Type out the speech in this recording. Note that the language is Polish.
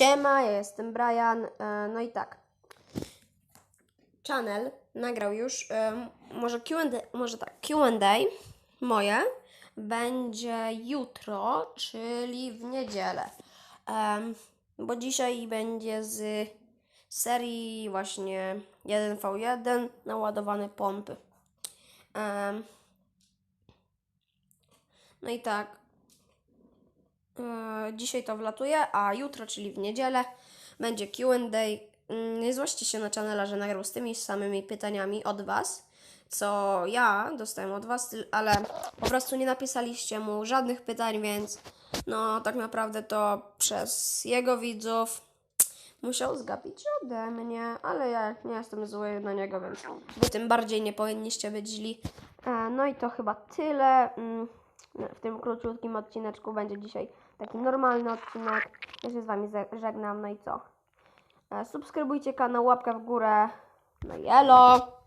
Siema, ja jestem Brian. E, No i tak. Channel nagrał już, e, może Q&A, może tak, Q&A moje będzie jutro, czyli w niedzielę. Bo dzisiaj będzie z serii właśnie 1v1 naładowane pompy. No i tak, Dzisiaj to wlatuje, a jutro, czyli w niedzielę, będzie QA. Mm, Nie złoście się na channela, że nagrał z tymi samymi pytaniami od Was, co ja dostałem od Was, ale po prostu nie napisaliście mu żadnych pytań, więc no tak naprawdę to przez jego widzów musiał zgapić ode mnie, ale ja nie jestem zły na niego, więc wy tym bardziej nie powinniście być źli. E, No i to chyba tyle. W tym króciutkim odcineczku będzie dzisiaj taki normalny odcinek. Ja się z Wami żegnam, no i co? E, Subskrybujcie kanał, łapka w górę. No i elo!